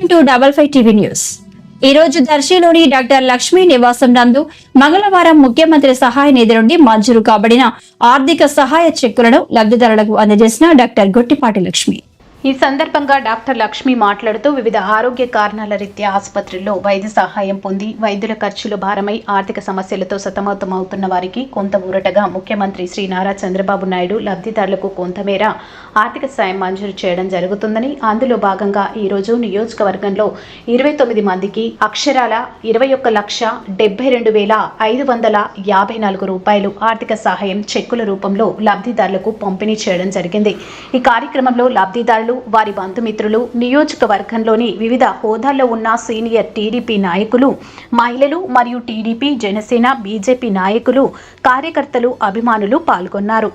To double five TV news. ఈ రోజు దర్శిలోని doctor Lakshmi నివాసం నందు మంగళవారం ముఖ్యమంత్రి సహాయ నిధి నుండి మంజూరు కాబడిన ఆర్థిక సహాయ చెక్కులను లబ్ధిదారులకు అందజేసిన డాక్టర్ గొట్టిపాటి లక్ష్మి. ఈ సందర్భంగా డాక్టర్ లక్ష్మి మాట్లాడుతూ వివిధ ఆరోగ్య కారణాల రీత్యా ఆసుపత్రుల్లో వైద్య సహాయం పొంది వైద్యుల ఖర్చులు భారమై ఆర్థిక సమస్యలతో సతమతమవుతున్న వారికి కొంత ఊరటగా ముఖ్యమంత్రి శ్రీ నారా చంద్రబాబు నాయుడు లబ్ధిదారులకు కొంతమేర ఆర్థిక సాయం మంజూరు చేయడం జరుగుతుందని అందులో భాగంగా ఈ రోజు నియోజకవర్గంలో ఇరవై తొమ్మిది మందికి అక్షరాల ఇరవై ఒక్క లక్ష డెబ్బై రెండు వేల ఐదు వందల యాభై నాలుగు రూపాయలు ఆర్థిక సహాయం చెక్కుల రూపంలో లబ్ధిదారులకు పంపిణీ చేయడం జరిగింది. ఈ కార్యక్రమంలో లబ్ధిదారులు వారి బంధుమిత్రులు నియోజకవర్గంలోని వివిధ హోదాల్లో ఉన్న సీనియర్ టీడీపీ నాయకులు మహిళలు మరియు టీడీపీ జనసేన బీజేపీ నాయకులు కార్యకర్తలు అభిమానులు పాల్గొన్నారు.